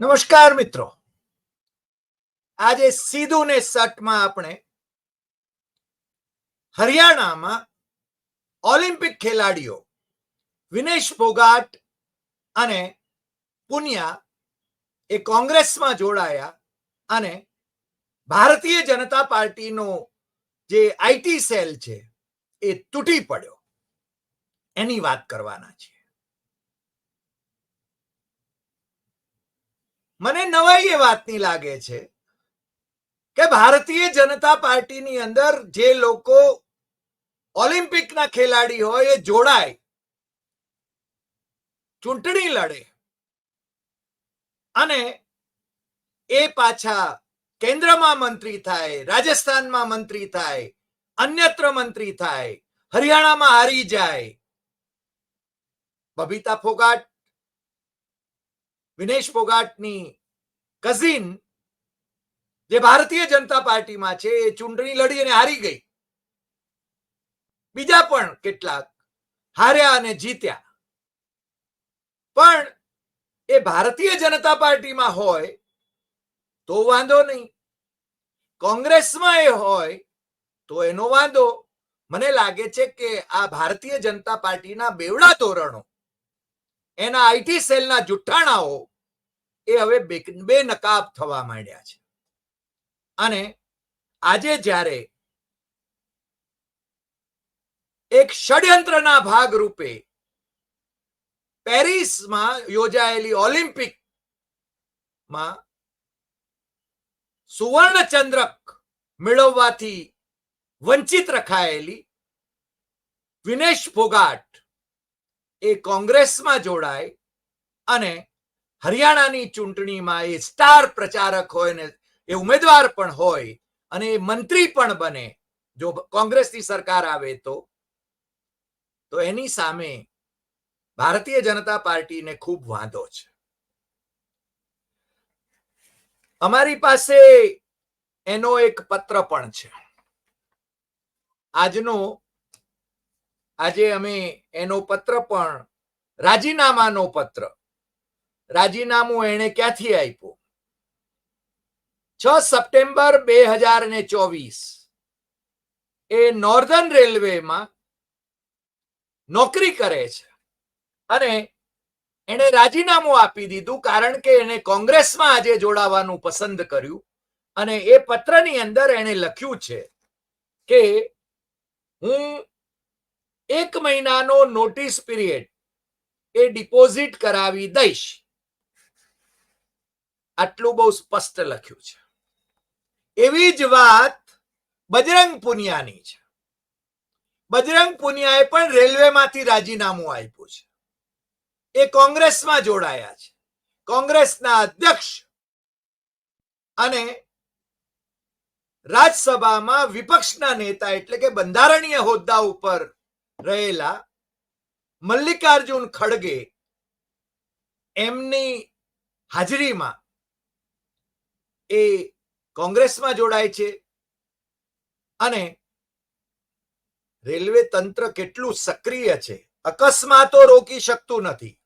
નમસ્કાર મિત્રો. આજે સીધું ને સટમાં આપણે હરિયાણામાં ઓલિમ્પિક ખેલાડીઓ વિનેશ ફોગાટ અને પુનિયા એ કોંગ્રેસમાં જોડાયા અને ભારતીય જનતા પાર્ટીનો જે આઈટી સેલ છે એ તૂટી પડ્યો. એની વાત કરવાના છે મને નવાઈ એ વાતની લાગે છે કે ભારતીય જનતા પાર્ટીની અંદર જે લોકો ઓલિમ્પિકના ખેલાડી હોય એ જોડાય, ચૂંટણી લડે અને એ પાછા કેન્દ્રમાં મંત્રી થાય, રાજસ્થાનમાં મંત્રી થાય, અન્યત્ર મંત્રી થાય, હરિયાણામાં હારી જાય. બબીતા ફોગાટ વિનેશ ફોગાટની કઝિન જે ભારતીય જનતા પાર્ટીમાં છે, એ ચૂંટણી લડી અને હારી ગઈ. બીજા પણ કેટલાક હાર્યા અને જીત્યા. પણ એ ભારતીય જનતા પાર્ટીમાં હોય તો વાંધો નહીં. કોંગ્રેસમાં એ હોય તો એનો વાંધો. મને લાગે છે કે આ ભારતીય જનતા પાર્ટીના બેવડા ધોરણો એના આઈટી સેલના જુઠ્ઠાણાઓ એ હવે બે- થવા માંડ્યા છે. અને આજે જ્યારે એક ષડયંત્રના ભાગ રૂપે પેરિસમાં યોજાયેલી ઓલિમ્પિકમાં સુવર્ણ ચંદ્રક મેળવવાથી વંચિત રખાયેલી વિનેશ ફોગાટ એ કોંગ્રેસમાં જોડાય અને હરિયાણાની ચૂંટણીમાં એ સ્ટાર પ્રચારક હોય ને એ ઉમેદવાર પણ હોય અને એ મંત્રી પણ બને, જો કોંગ્રેસની સરકાર આવે તો તો એની સામે ભારતીય જનતા પાર્ટીને ખૂબ વાંધો છે. અમારી પાસે એનો એક પત્ર પણ છે. આજનો આજે અમે એનો પત્ર પણ, રાજીનામાનો પત્ર. રાજીનામું એણે ક્યાંથી આપ્યું? છ સપ્ટેમ્બર બે હજાર ને ચોવીસ. એ નોર્ધન રેલવેમાં નોકરી કરે છે. અને એણે રાજીનામું આપી દીધું કારણ કે એને કોંગ્રેસમાં આજે જોડાવાનું પસંદ કર્યું. અને એ પત્રની અંદર એણે લખ્યું છે કે હું એક મહિનાનો નોટિસ પીરિયડ એ ડિપોઝિટ કરાવી દઈશ. આટલું બહુ સ્પષ્ટ લખ્યું છે. એવી જ વાત બજરંગ પુનિયાની છે. બજરંગ પુનિયાએ પણ રેલવેમાંથી રાજીનામું આપ્યું છે. એ કોંગ્રેસમાં જોડાયા છે. કોંગ્રેસના અધ્યક્ષ અને રાજ્યસભામાં વિપક્ષના નેતા એટલે કે બંધારણીય હોદ્દા ઉપર રહેલા મલ્લિકાર્જુન ખડગે એમની હાજરીમાં એ કોંગ્રેસમાં જોડાય છે અને રેલવે તંત્ર કેટલું સક્રિય છે. અકસ્માતો રોકી શકતું નથી.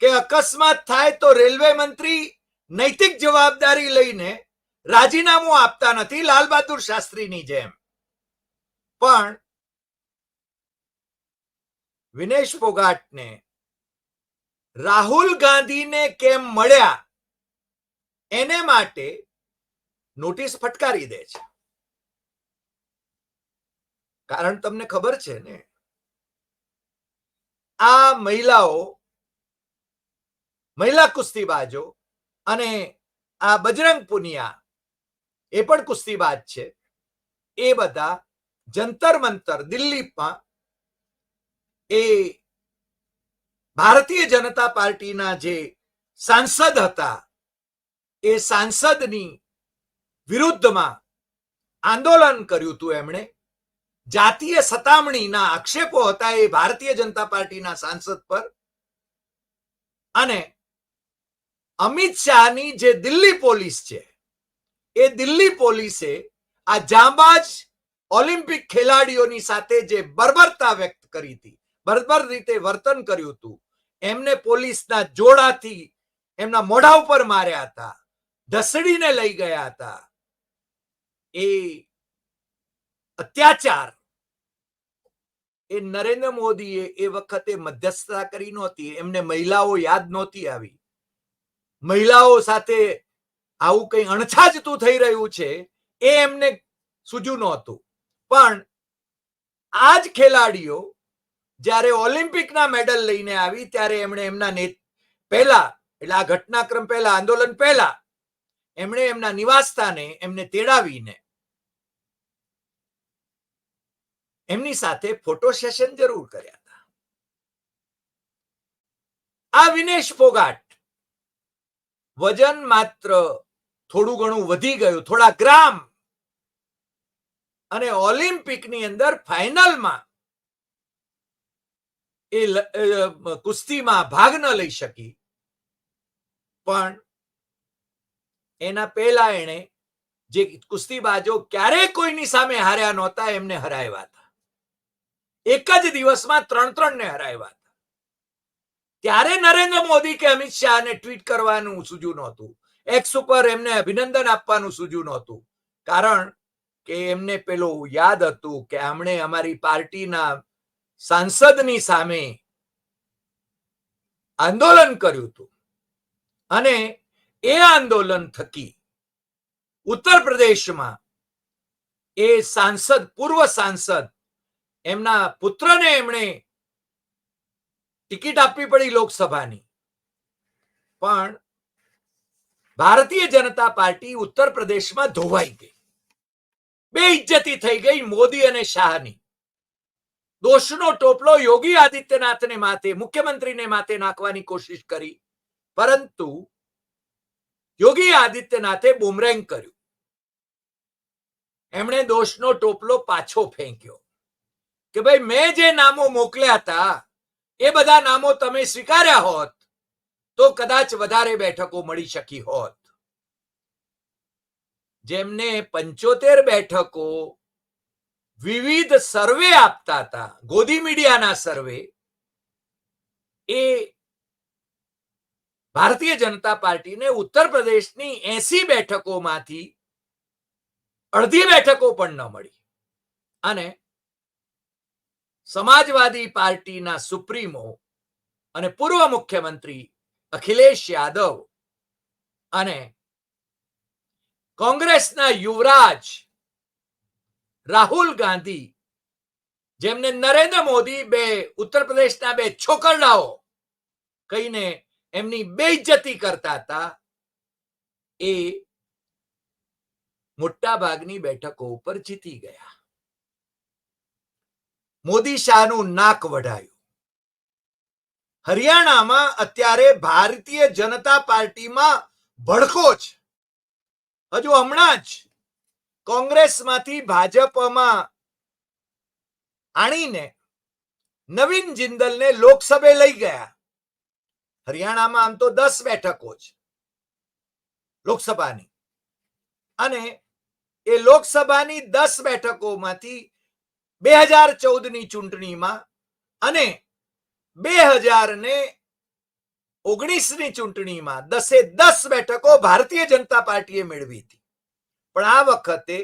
કે અકસ્માત થાય તો રેલવે મંત્રી નૈતિક જવાબદારી લઈને રાજીનામું આપતા નથી લાલ બહાદુર શાસ્ત્રીની જેમ. પણ વિનેશ પોગાટને રાહુલ ગાંધીને કેમ મળ્યા? એને માટે નોટિસ ફટકારી દે છે. કારણ તમને ખબર છે ને, આ મહિલાઓ, મહિલા કુસ્તીબાજો અને આ બજરંગ પુનિયા, એ પણ કુસ્તીબાજ છે. એ બધા જંતર મંતર દિલ્હીમાં એ ભારતીય જનતા પાર્ટીના જે સાંસદ હતા, એ સાંસદની વિરુદ્ધમાં આંદોલન કર્યું હતું એમણે. જાતીય સતામણીના આક્ષેપો હતા એ ભારતીય જનતા પાર્ટીના સાંસદ પર. અને અમિત શાહની જે દિલ્હી પોલીસ છે, એ દિલ્હી પોલીસે આ જાંબાજ ઓલિમ્પિક ખેલાડીઓની સાથે જે બર્બરતા વ્યક્ત કરી હતી બર્બર રીતે વર્તન કર્યું હતું. એમને પોલીસના જોડાથી એમના મોઢા ઉપર માર્યા હતા. ઢસડીને લઈ ગયા હતા. એ અત્યાચાર એ નરેન્દ્ર મોદીએ એ વખતે મધ્યસ્થતા કરી નહોતી. એમને મહિલાઓ યાદ નહોતી આવી. મહિલાઓ સાથે આવું કઈ અણછાજતું થઈ રહ્યું છે એ એમને સૂજ્યું નહોતું. પણ આ જ ખેલાડીઓ જ્યારે ઓલિમ્પિકના મેડલ લઈને આવી, ત્યારે એમણે એમના પહેલા, એટલે આ ઘટનાક્રમ પહેલા, આંદોલન પહેલા, એમણે એમના નિવાસસ્થાને એમને તેડાવીને એમની સાથે ફોટો સેશન જરૂર કર્યા હતા. આ વિનેશ ફોગાટ વજન માત્ર થોડું ઘણું વધી ગયું, થોડા ગ્રામ, અને ઓલિમ્પિકની અંદર ફાઇનલમાં એ કુસ્તીમાં ભાગ ન લઈ શકી. પણ એના પહેલા એણે જે કુસ્તીબાજો ક્યારેય કોઈની સામે હાર્યા નહોતા, એમને હરાવ્યા હતા. એક જ દિવસમાં ત્રણ ત્રણ હરાવ્યા હતા. ત્યારે નરેન્દ્ર મોદી કે અમિત શાહને ટ્વીટ કરવાનું સૂજ્યું નહોતું. એક્સ ઉપર એમને અભિનંદન આપવાનું સૂજ્યું નહોતું. કારણ કે એમને પેલું યાદ હતું કે આમણે અમારી પાર્ટીના સાંસદની સામે આંદોલન કર્યું હતું. અને એ આંદોલન થકી ઉત્તર પ્રદેશમાં એ સાંસદ, પૂર્વ સાંસદ, એમના પુત્રને એમણે ટિકિટ આપવી પડી લોકસભાની. પણ ભારતીય જનતા પાર્ટી ઉત્તર પ્રદેશમાં ધોવાઈ ગઈ. બે ઇજ્જતી થઈ ગઈ મોદી અને શાહની. દોષનો ટોપલો યોગી આદિત્યનાથને માથે, મુખ્યમંત્રીને માથે નાખવાની કોશિશ કરી. પરંતુ યોગી આદિત્યનાથે બુમરેંગ કર્યું. એમણે દોષનો ટોપલો પાછો ફેંક્યો. કે ભાઈ, મેં જે નામો મોકલ્યા હતા, એ બધા નામો તમે સ્વીકાર્યા હોત, તો કદાચ વધારે બેઠકો મળી શકી હોત. જેમને પંચોતેર બેઠકો વિવિધ સર્વે આપતા હતા. ગોદી મીડિયાના સર્વે એ ભારતીય જનતા પાર્ટીને ઉત્તર પ્રદેશની એસી બેઠકોમાંથી અડધી બેઠકો પણ ન મળી. અને સમાજવાદી પાર્ટીના સુપ્રીમો અને પૂર્વ મુખ્યમંત્રી અખિલેશ યાદવ અને કોંગ્રેસના યુવરાજ રાહુલ ગાંધી, જેમને નરેન્દ્ર મોદી બે, ઉત્તર પ્રદેશના બે છોકરડાઓ કહીને એમની બેઇજ્જતી કરતા હતા, એ મોટા ભાગની બેઠકો ઉપર જીતી ગયા. મોદી શાહનું નાક વઢાયું. હરિયાણામાં અત્યારે ભારતીય જનતા પાર્ટીમાં ભડકો છે હજુ હમણાં જ કોંગ્રેસમાંથી ભાજપમાં આણીને નવીન જિંદલને લોકસભે લઈ ગયા. હરિયાણામાં આમ તો દસ બેઠકો છે લોકસભાની. અને એ લોકસભાની દસ બેઠકોમાંથી બે હજાર ચૌદની ચૂંટણીમાં અને બે હજાર ને ઓગણીસની ચૂંટણીમાં દસે દસ બેઠકો ભારતીય જનતા પાર્ટીએ મેળવી હતી. પણ આ વખતે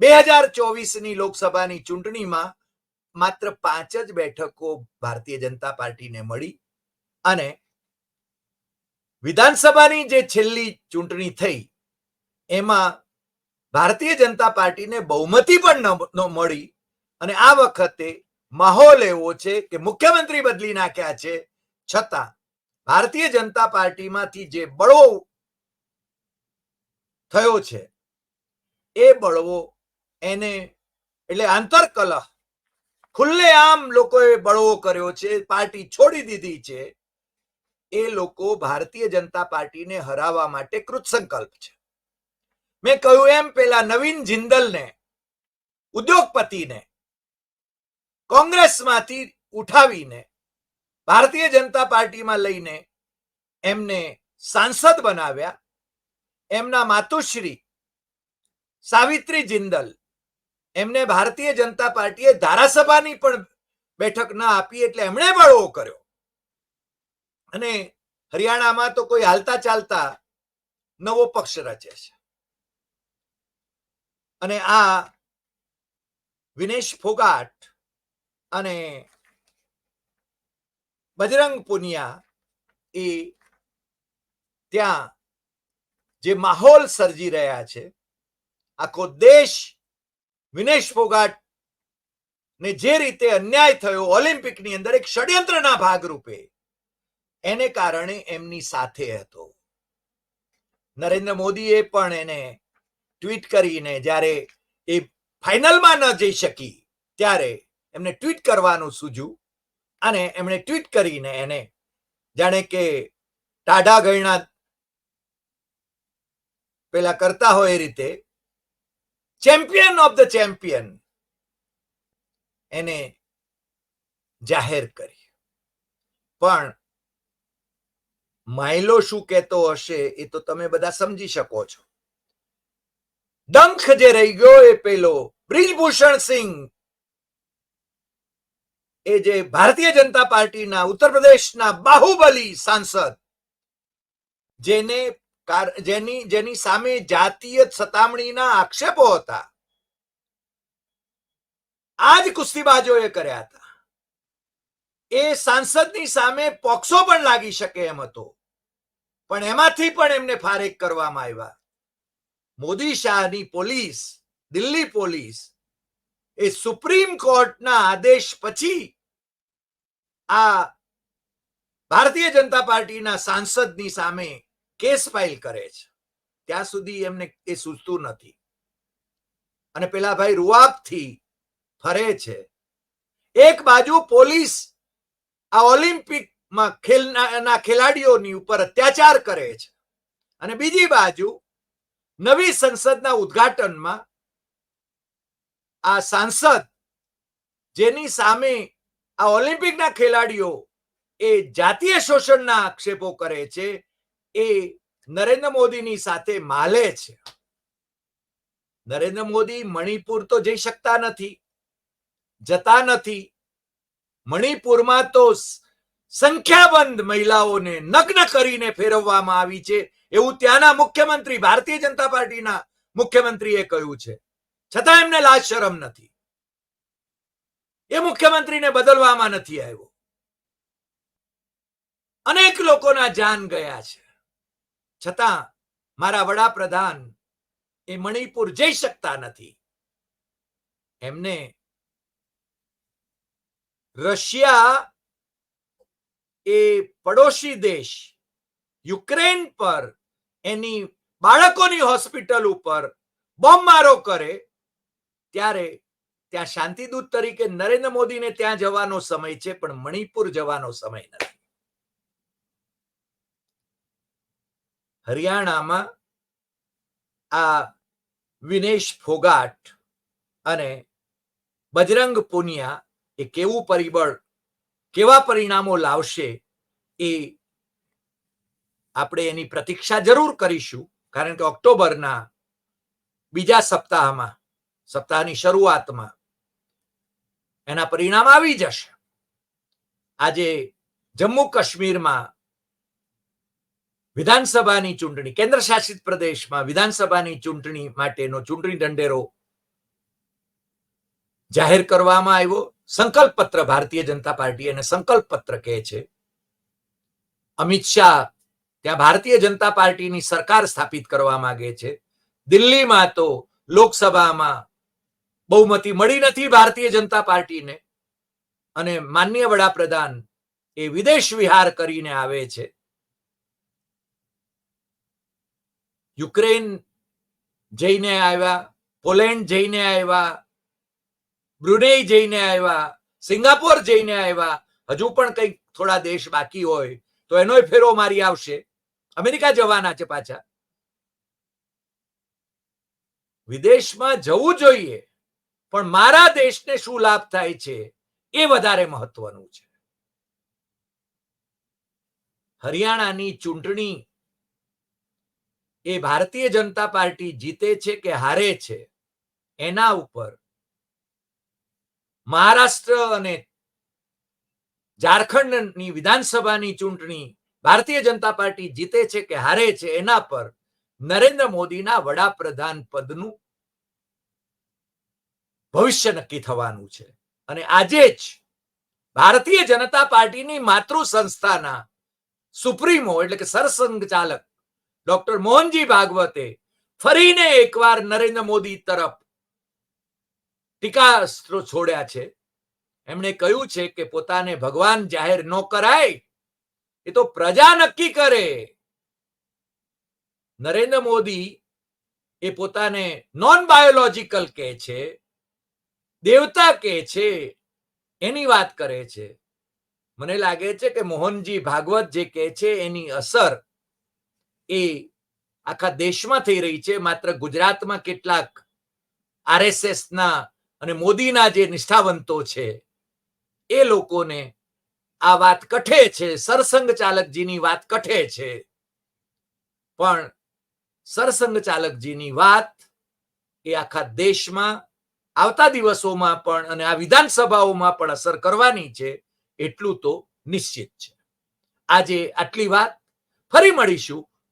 બે હજાર ચોવીસની લોકસભાની ચૂંટણીમાં માત્ર પાંચ જ બેઠકો ભારતીય જનતા પાર્ટીને મળી અને વિધાનસભાની જે છેલ્લી ચૂંટણી થઈ, એમાં ભારતીય જનતા પાર્ટીને બહુમતી પણ મળી અને આ વખતે માહોલ એવો છે કે મુખ્યમંત્રી બદલી નાખ્યા છે. છતાં ભારતીય જનતા પાર્ટીમાંથી જે બળો થયો છે એ બળવો એને, એટલે આંતરકલહ. ખુલ્લેઆમ લોકોએ બળવો કર્યો છે, પાર્ટી છોડી દીધી છે. એ લોકો ભારતીય જનતા પાર્ટીને હરાવવા માટે કૃતસંકલ્પ છે. મેં કહ્યું એમ પેલા નવીન જિંદલને, ઉદ્યોગપતિને, કોંગ્રેસમાંથી ઉઠાવીને, ભારતીય જનતા પાર્ટીમાં લઈને એમને સાંસદ બનાવ્યા. એમના માતુશ્રી સાવિત્રી જિંદલ, એમને ભારતીય જનતા પાર્ટીએ ધારાસભાની પણ બેઠક ના આપી એટલે એમણે બળવો કર્યો. અને હરિયાણામાં તો કોઈ હાલતા ચાલતા નવો પક્ષ રચે છે. અને આ વિનેશ ફોગાટ અને બજરંગ પુનિયા એ ત્યાં જે માહોલ સર્જી રહ્યા છે આખો દેશ વિનેશ ફોગાટ ને જે રીતે અન્યાય થયો ઓલિમ્પિકની અંદર એક ષડયંત્રના ભાગરૂપે, એને કારણે એમની સાથે હતો. નરેન્દ્ર મોદીએ પણ એને ટ્વીટ કરીને જ્યારે એ ફાઇનલમાં ન જઈ શકી, ત્યારે એમને ટ્વીટ કરવાનું સૂજ્યું અને એમણે ટ્વીટ કરીને એને જાણે કે ટાઢા ગયણા પેલા કરતા હોય એ રીતે ચેમ્પિયન ઓફ ધ ચેમ્પિયન એને જાહેર કરી. પણ માઇલો શું કહેતો હશે એ તો તમે બધા સમજી શકો છો. ડંખ જે રહી ગયો એ પેલો બ્રિજભૂષણ સિંહ. એ જે ભારતીય જનતા પાર્ટીના ઉત્તર પ્રદેશના બાહુબલી સાંસદ. જેને જેની જેની સામે જાતીય સતામણીના આક્ષેપો હતા. આ જ કુસ્તીબાજોએ કર્યા હતા. એ સાંસદની સામે પોક્સો પણ લાગી શકે એમ હતો. પણ એમાંથી પણ એમને ફારેક કરવામાં આવ્યા. મોદી શાહની પોલીસ, દિલ્હી પોલીસ, એ સુપ્રીમ કોર્ટના આદેશ પછી આ ભારતીય જનતા પાર્ટીના સાંસદની સામે કેસ ફાઇલ કરે છે. ત્યાં સુધી એમને એ સૂચતું નથી. અને પેલા ભાઈ રૂઆબથી ફરે છે. એક બાજુ પોલીસ આ ઓલિમ્પિકમાં ખેલના ખેલાડીઓની ઉપર અત્યાચાર કરે છે. અને બીજી બાજુ નવી સંસદના ઉદ્ઘાટનમાં આ સાંસદ જેની સામે આ ઓલિમ્પિકના ખેલાડીઓ એ જાતીય શોષણના આક્ષેપો કરે છે એ નરેન્દ્ર મોદીની સાથે માલે છે. નરેન્દ્ર મોદી મણિપુર તો જઈ શકતા નથી, જતા નથી. મણિપુરમાં તો સંખ્યાબંધ મહિલાઓને નગ્ન કરીને ફેરવવામાં આવી છે એવું ત્યાંના મુખ્યમંત્રી, ભારતીય જનતા પાર્ટીના મુખ્યમંત્રીએ કહ્યું છે. છતાં એમને લાજ શરમ નથી. એ મુખ્યમંત્રીને બદલવામાં નથી આવ્યો. અનેક લોકોના જાન ગયા છે. છતાં મારા વડાપ્રધાન એ મણિપુર જઈ શકતા નથી. એમને રશિયા એ પડોશી દેશ યુક્રેન પર એની બાળકોની હોસ્પિટલ ઉપર બોમ્બ મારો કરે ત્યારે ત્યાં શાંતિદૂત તરીકે નરેન્દ્ર મોદીને ત્યાં જવાનો સમય છે, પણ મણિપુર જવાનો સમય નથી. હરિયાણામાં આ વિનેશ ફોગાટ અને બજરંગ પુનિયા એ કેવું પરિબળ, કેવા પરિણામો લાવશે એ આપણે એની પ્રતીક્ષા જરૂર કરીશું. કારણ કે ઓક્ટોબરના બીજા સપ્તાહમાં, સપ્તાહની શરૂઆતમાં એના પરિણામ આવી જશે. આજે જમ્મુ કાશ્મીરમાં વિધાનસભાની ચૂંટણી કેન્દ્ર શાસિત પ્રદેશમાં વિધાનસભાની ચૂંટણી માટેનો ચૂંટણી ઢંઢેરો જાહેર કરવામાં આવ્યો. સંકલ્પ પત્ર ભારતીય જનતા પાર્ટી એને સંકલ્પ પત્ર કહે છે. અમિત શાહ ત્યાં ભારતીય જનતા પાર્ટીની સરકાર સ્થાપિત કરવા માંગે છે. દિલ્હીમાં તો લોકસભામાં બહુમતી મળી નથી ભારતીય જનતા પાર્ટીને અને માનનીય વડાપ્રધાન એ વિદેશ વિહાર કરીને આવે છે. યુક્રેન જઈને આવ્યા, પોલેન્ડ જઈને આવ્યા, બ્રુનેઈ જઈને આવ્યા, સિંગાપોર જઈને આવ્યા. હજુ પણ કંઈક થોડા દેશ બાકી હોય તો એનોય ફેરો મારી આવશે. અમેરિકા જવાના છે પાછા. વિદેશમાં જવું જોઈએ, પણ મારા દેશને શું લાભ થાય છે એ વધારે મહત્વનું છે. હરિયાણાની ચૂંટણી એ ભારતીય જનતા પાર્ટી જીતે છે કે હારે છે, એના ઉપર મહારાષ્ટ્ર અને ઝારખંડની વિધાનસભાની ચૂંટણી ભારતીય જનતા પાર્ટી જીતે છે કે હારે છે, એના પર નરેન્દ્ર મોદીના વડાપ્રધાન પદનું ભવિષ્ય નક્કી થવાનું છે. અને આજે જ ભારતીય જનતા પાર્ટીની માતૃ સંસ્થાના સુપ્રીમો એટલે કે સરસંઘ ચાલક ડોક્ટર મોહનજી ભાગવતે ફરીને એકવાર નરેન્દ્ર મોદી તરફ ટીકાસ્ત્રો છોડ્યા છે. એમણે કહ્યું છે કે પોતાને ભગવાન જાહેર ન કરાય, એ તો પ્રજા નક્કી કરે. નરેન્દ્ર મોદી એ પોતાને નોન બાયોલોજીકલ કહે છે, દેવતા કહે છે, એની વાત કરે છે. મને લાગે છે કે મોહનજી ભાગવત જે કહે છે એની અસર એ આખા દેશમાં થઈ રહી છે. માત્ર ગુજરાતમાં કેટલાક આરએસએસ ના અને મોદીના જે નિષ્ઠાવંતો છે, એ લોકોને આ વાત કઠે છે. સરસંઘ ચાલકજીની વાત કઠે છે. પણ સરસંઘ ચાલકજીની વાત એ આખા દેશમાં આવતા દિવસોમાં પણ અને આ વિધાનસભાઓમાં પણ અસર કરવાની છે એટલું તો નિશ્ચિત છે. આજે આટલી વાત. ફરી મળીશું.